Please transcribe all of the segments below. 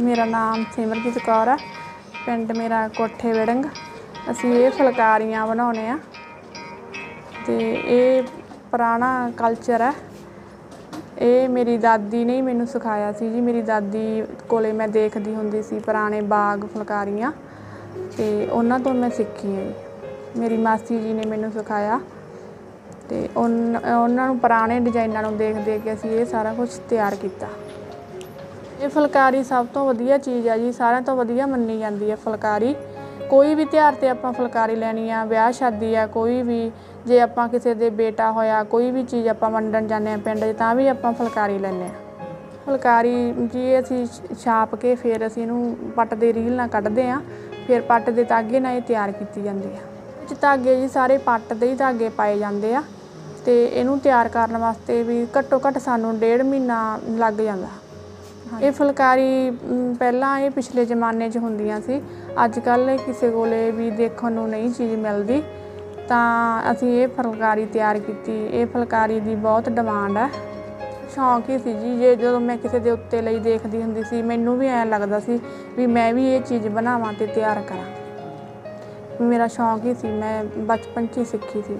ਮੇਰਾ ਨਾਮ ਸਿਮਰਜੀਤ ਕੌਰ ਆ। ਪਿੰਡ ਮੇਰਾ ਕੋਠੇ ਵਿੜੰਗ। ਅਸੀਂ ਇਹ ਫੁਲਕਾਰੀਆਂ ਬਣਾਉਣੇ ਆ। ਤੇ ਇਹ ਪੁਰਾਣਾ ਕਲਚਰ ਹੈ ਇਹ ਮੇਰੀ ਦਾਦੀ ਨੇ ਹੀ ਮੈਨੂੰ ਸਿਖਾਇਆ ਸੀ ਜੀ। ਮੇਰੀ ਦਾਦੀ ਕੋਲੇ ਮੈਂ ਦੇਖਦੀ ਹੁੰਦੀ ਸੀ ਪੁਰਾਣੇ ਬਾਗ ਫੁਲਕਾਰੀਆਂ। ਤੇ ਉਹਨਾਂ ਤੋਂ ਮੈਂ ਸਿੱਖੀ ਹੈ ਜੀ। ਮੇਰੀ ਮਾਸੀ ਜੀ ਨੇ ਮੈਨੂੰ ਸਿਖਾਇਆ। ਤੇ ਉਨ- ਉਹਨਾਂ ਨੂੰ ਪੁਰਾਣੇ ਡਿਜ਼ਾਈਨਾਂ ਨੂੰ ਦੇਖ ਦੇਖ ਕੇ ਅਸੀਂ ਇਹ ਸਾਰਾ ਕੁਝ ਤਿਆਰ ਕੀਤਾ। ਇਹ ਫੁਲਕਾਰੀ ਸਭ ਤੋਂ ਵਧੀਆ ਚੀਜ਼ ਆ ਜੀ, ਸਾਰਿਆਂ ਤੋਂ ਵਧੀਆ ਮੰਨੀ ਜਾਂਦੀ ਹੈ ਫੁਲਕਾਰੀ। ਕੋਈ ਵੀ ਤਿਉਹਾਰ ਤੇ ਆਪਾਂ ਫੁਲਕਾਰੀ ਲੈਣੀ ਆ, ਵਿਆਹ ਸ਼ਾਦੀ ਆ, ਕੋਈ ਵੀ ਜੇ ਆਪਾਂ ਕਿਸੇ ਦੇ ਬੇਟਾ ਹੋਇਆ, ਕੋਈ ਵੀ ਚੀਜ਼ ਆਪਾਂ ਵੰਡਣ ਜਾਂਦੇ ਆ ਪਿੰਡ 'ਚ, ਤਾਂ ਵੀ ਆਪਾਂ ਫੁਲਕਾਰੀ ਲੈਂਦੇ ਆ। ਫੁਲਕਾਰੀ ਜੀ ਅਸੀਂ ਛ- ਛਾਪ ਕੇ ਫਿਰ ਅਸੀਂ ਇਹਨੂੰ ਪੱਟ ਦੇ ਰੀਲ ਨਾਲ ਕੱਢਦੇ ਆ, ਫਿਰ ਪੱਟ ਦੇ ਧਾਗੇ ਨਾਲ ਇਹ ਤਿਆਰ ਕੀਤੀ ਜਾਂਦੀ ਆ। ਵਿੱਚ ਧਾਗੇ ਜੀ ਸਾਰੇ ਪੱਟ ਦੇ ਹੀ ਧਾਗੇ ਪਾਏ ਜਾਂਦੇ ਆ, ਤੇ ਇਹਨੂੰ ਤਿਆਰ ਕਰਨ ਵਾਸਤੇ ਵੀ ਘੱਟੋ ਘੱਟ ਸਾਨੂੰ ਡੇਢ ਮਹੀਨਾ ਲੱਗ ਜਾਂਦਾ। ਇਹ ਫੁਲਕਾਰੀ ਪਹਿਲਾਂ ਇਹ ਪਿਛਲੇ ਜ਼ਮਾਨੇ 'ਚ ਹੁੰਦੀਆਂ ਸੀ। ਅੱਜ ਕੱਲ ਕਿਸੇ ਕੋਲੇ ਵੀ ਦੇਖਣ ਨੂੰ ਨਹੀਂ ਚੀਜ਼ ਮਿਲਦੀ। ਤਾਂ ਅਸੀਂ ਇਹ ਫੁਲਕਾਰੀ ਤਿਆਰ ਕੀਤੀ। ਇਹ ਫੁਲਕਾਰੀ ਦੀ ਬਹੁਤ ਡਿਮਾਂਡ ਹੈ। ਸ਼ੌਂਕ ਹੀ ਸੀ ਜੀ। ਜੇ ਜਦੋਂ ਮੈਂ ਕਿਸੇ ਦੇ ਉੱਤੇ ਲਈ ਦੇਖਦੀ ਹੁੰਦੀ ਸੀ, ਮੈਨੂੰ ਵੀ ਐਂ ਲੱਗਦਾ ਸੀ ਵੀ ਮੈਂ ਵੀ ਇਹ ਚੀਜ਼ ਬਣਾਵਾਂ ਤੇ ਤਿਆਰ ਕਰਾਂ। ਮੇਰਾ ਸ਼ੌਂਕ ਹੀ ਸੀ। ਮੈਂ ਬਚਪਨ 'ਚ ਹੀ ਸਿੱਖੀ ਸੀ।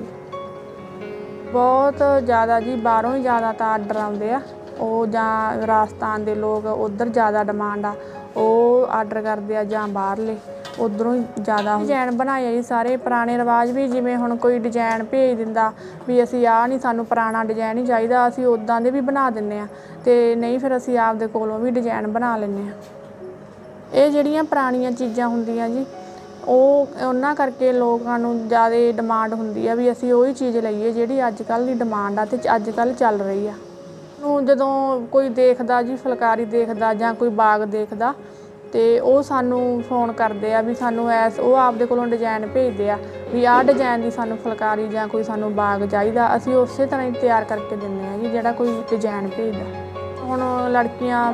ਬਹੁਤ ਜ਼ਿਆਦਾ ਜੀ, ਬਾਹਰੋਂ ਹੀ ਜ਼ਿਆਦਾ ਤਾਂ ਆਰਡਰ ਆਉਂਦੇ ਆ। ਉਹ ਜਾਂ ਰਾਜਸਥਾਨ ਦੇ ਲੋਕ ਉਧਰ ਜ਼ਿਆਦਾ ਡਿਮਾਂਡ ਆ, ਉਹ ਆਰਡਰ ਕਰਦੇ ਆ ਜਾਂ ਬਾਹਰਲੇ, ਉਧਰੋਂ ਹੀ ਜ਼ਿਆਦਾ ਡਿਜ਼ਾਈਨ ਬਣਾਏ ਆ ਜੀ ਸਾਰੇ, ਪੁਰਾਣੇ ਰਿਵਾਜ ਵੀ ਜਿਵੇਂ ਹੁਣ ਕੋਈ ਡਿਜ਼ਾਈਨ ਭੇਜ ਦਿੰਦਾ ਵੀ ਅਸੀਂ ਆਹ ਨਹੀਂ ਸਾਨੂੰ ਪੁਰਾਣਾ ਡਿਜ਼ਾਈਨ ਹੀ ਚਾਹੀਦਾ, ਅਸੀਂ ਉਦਾਂ ਦੇ ਵੀ ਬਣਾ ਦਿੰਨੇ ਆ ਤੇ ਨਹੀਂ ਫਿਰ ਅਸੀਂ ਆਪਦੇ ਕੋਲੋਂ ਵੀ ਡਿਜ਼ਾਈਨ ਬਣਾ ਲੈਂਦੇ ਆ। ਇਹ ਜਿਹੜੀਆਂ ਪੁਰਾਣੀਆਂ ਚੀਜ਼ਾਂ ਹੁੰਦੀਆਂ ਜੀ, ਉਹ ਉਹਨਾਂ ਕਰਕੇ ਲੋਕਾਂ ਨੂੰ ਜ਼ਿਆਦਾ ਡਿਮਾਂਡ ਹੁੰਦੀ ਆ ਵੀ ਅਸੀਂ ਉਹੀ ਚੀਜ਼ ਲਈਏ ਜਿਹੜੀ ਅੱਜ ਕੱਲ੍ਹ ਦੀ ਡਿਮਾਂਡ ਆ ਤੇ ਅੱਜ ਕੱਲ੍ਹ ਚੱਲ ਰਹੀ ਆ। ਨੂੰ ਜਦੋਂ ਕੋਈ ਦੇਖਦਾ ਜੀ, ਫੁਲਕਾਰੀ ਦੇਖਦਾ ਜਾਂ ਕੋਈ ਬਾਗ ਦੇਖਦਾ ਤੇ ਉਹ ਸਾਨੂੰ ਫੋਨ ਕਰਦੇ ਆ ਵੀ ਸਾਨੂੰ ਐਸ, ਉਹ ਆਪਦੇ ਕੋਲੋਂ ਡਿਜ਼ਾਈਨ ਭੇਜਦੇ ਆ ਵੀ ਆਹ ਡਿਜ਼ਾਈਨ ਦੀ ਸਾਨੂੰ ਫੁਲਕਾਰੀ ਜਾਂ ਕੋਈ ਸਾਨੂੰ ਬਾਗ ਚਾਹੀਦਾ, ਅਸੀਂ ਉਸੇ ਤਰ੍ਹਾਂ ਹੀ ਤਿਆਰ ਕਰਕੇ ਦਿੰਦੇ ਆ ਜੀ, ਜਿਹੜਾ ਕੋਈ ਡਿਜ਼ਾਈਨ ਭੇਜਦਾ। ਹੁਣ ਲੜਕੀਆਂ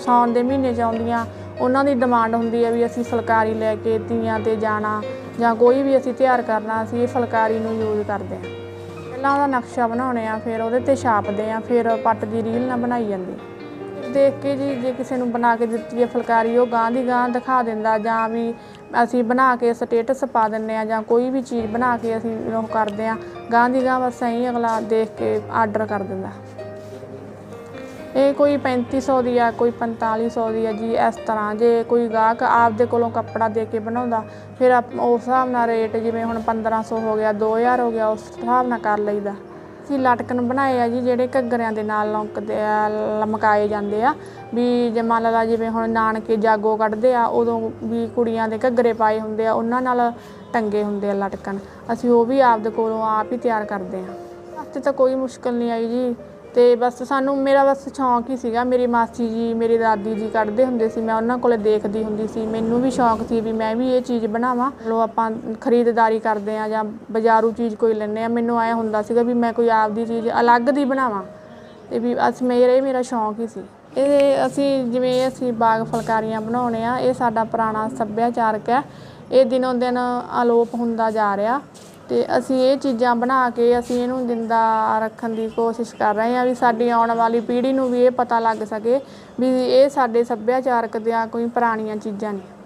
ਸਾਉਣ ਦੇ ਮਹੀਨੇ 'ਚ ਆਉਂਦੀਆਂ, ਉਹਨਾਂ ਦੀ ਡਿਮਾਂਡ ਹੁੰਦੀ ਹੈ ਵੀ ਅਸੀਂ ਫੁਲਕਾਰੀ ਲੈ ਕੇ ਤੀਆਂ ਤੇ ਜਾਣਾ ਜਾਂ ਕੋਈ ਵੀ ਅਸੀਂ ਤਿਆਰ ਕਰਨਾ, ਅਸੀਂ ਇਹ ਫੁਲਕਾਰੀ ਨੂੰ ਯੂਜ਼ ਕਰਦੇ ਹਾਂ ਪਹਿਲਾਂ ਉਹਦਾ ਨਕਸ਼ਾ ਬਣਾਉਣੇ ਆ, ਫਿਰ ਉਹਦੇ ਤੇ ਛਾਪਦੇ ਆ, ਫਿਰ ਪੱਟ ਦੀ ਰੀਲ ਨਾ ਬਣਾਈ ਜਾਂਦੀ। ਦੇਖ ਕੇ ਜੀ, ਜੇ ਕਿਸੇ ਨੂੰ ਬਣਾ ਕੇ ਦਿੱਤੀ ਹੈ ਫੁਲਕਾਰੀ, ਉਹ ਗਾਂ ਦੀ ਗਾਂ ਦਿਖਾ ਦਿੰਦਾ, ਜਾਂ ਵੀ ਅਸੀਂ ਬਣਾ ਕੇ ਸਟੇਟਸ ਪਾ ਦਿੰਨੇ ਆ, ਜਾਂ ਕੋਈ ਵੀ ਚੀਜ਼ ਬਣਾ ਕੇ ਅਸੀਂ ਉਹ ਕਰਦੇ ਆ ਗਾਂ ਦੀ ਗਾਂ ਬਸ ਐਂ ਅਗਲਾ ਦੇਖ ਕੇ ਆਰਡਰ ਕਰ ਦਿੰਦਾ। ਇਹ ਕੋਈ 3500 ਦੀ ਆ, ਕੋਈ 4500 ਦੀ ਆ ਜੀ, ਇਸ ਤਰ੍ਹਾਂ। ਜੇ ਕੋਈ ਗਾਹਕ ਆਪਦੇ ਕੋਲੋਂ ਕੱਪੜਾ ਦੇ ਕੇ ਬਣਾਉਂਦਾ, ਫਿਰ ਆਪ- ਉਸ ਹਿਸਾਬ ਨਾਲ ਰੇਟ ਜਿਵੇਂ ਹੁਣ 1500 ਹੋ ਗਿਆ 2000 ਹੋ ਗਿਆ, ਉਸ ਹਿਸਾਬ ਨਾਲ ਕਰ ਲਈਦਾ। ਅਸੀਂ ਲਟਕਣ ਬਣਾਏ ਆ ਜੀ, ਜਿਹੜੇ ਘੱਗਰਿਆਂ ਦੇ ਨਾਲ ਲੌਂਕਦੇ ਆ, ਲਮਕਾਏ ਜਾਂਦੇ ਆ। ਵੀ ਜੇ ਮੰਨ ਲਾ ਜਿਵੇਂ ਹੁਣ ਨਾਨਕੇ ਜਾਗੋ ਕੱਢਦੇ ਆ, ਉਦੋਂ ਵੀ ਕੁੜੀਆਂ ਦੇ ਘੱਗਰੇ ਪਾਏ ਹੁੰਦੇ ਆ, ਉਹਨਾਂ ਨਾਲ ਟੰਗੇ ਹੁੰਦੇ ਆ ਲਟਕਣ। ਅਸੀਂ ਉਹ ਵੀ ਆਪਦੇ ਕੋਲੋਂ ਆਪ ਹੀ ਤਿਆਰ ਕਰਦੇ ਆ। ਵਾਸਤੇ ਤਾਂ ਕੋਈ ਮੁਸ਼ਕਲ ਨਹੀਂ ਆਈ ਜੀ। ਤੇ ਬਸ ਸਾਨੂੰ, ਮੇਰਾ ਬਸ ਸ਼ੌਂਕ ਹੀ ਸੀਗਾ, ਮੇਰੀ ਮਾਸੀ ਜੀ, ਮੇਰੀ ਦਾਦੀ ਜੀ ਕੱਢਦੇ ਹੁੰਦੇ ਸੀ, ਮੈਂ ਉਹਨਾਂ ਕੋਲੇ ਦੇਖਦੀ ਹੁੰਦੀ ਸੀ। ਮੈਨੂੰ ਵੀ ਸ਼ੌਂਕ ਸੀ ਵੀ ਮੈਂ ਵੀ ਇਹ ਚੀਜ਼ ਬਣਾਵਾਂ। ਲੋ ਆਪਾਂ ਖਰੀਦਦਾਰੀ ਕਰਦੇ ਆ ਜਾਂ ਬਾਜ਼ਾਰੂ ਚੀਜ਼ ਕੋਈ ਲੈਂਦੇ ਆ ਮੈਨੂੰ ਐ ਹੁੰਦਾ ਸੀਗਾ ਵੀ ਮੈਂ ਕੋਈ ਆਪਦੀ ਚੀਜ਼ ਅਲੱਗ ਦੀ ਬਣਾਵਾਂ ਤੇ ਵੀ ਅਸ ਮੇਰਾ ਇਹ ਮੇਰਾ ਸ਼ੌਂਕ ਹੀ ਸੀ। ਇਹ ਅਸੀਂ ਜਿਵੇਂ ਅਸੀਂ ਬਾਗ ਫੁਲਕਾਰੀਆਂ ਬਣਾਉਣੇ ਆ ਇਹ ਸਾਡਾ ਪੁਰਾਣਾ ਸੱਭਿਆਚਾਰਕ ਹੈ। ਇਹ ਦਿਨੋਂ ਦਿਨ ਅਲੋਪ ਹੁੰਦਾ ਜਾ ਰਿਹਾ। ਤੇ ਅਸੀਂ ਇਹ ਚੀਜ਼ਾਂ ਬਣਾ ਕੇ ਅਸੀਂ ਇਹਨੂੰ ਜਿੰਦਾ ਰੱਖਣ ਦੀ ਕੋਸ਼ਿਸ਼ ਕਰ ਰਹੇ ਹਾਂ ਵੀ ਸਾਡੀ ਆਉਣ ਵਾਲੀ ਪੀੜ੍ਹੀ ਨੂੰ ਵੀ ਇਹ ਪਤਾ ਲੱਗ ਸਕੇ ਵੀ ਇਹ ਸਾਡੇ ਸੱਭਿਆਚਾਰਕ ਦੀਆਂ ਕੋਈ ਪੁਰਾਣੀਆਂ ਚੀਜ਼ਾਂ ਨੇ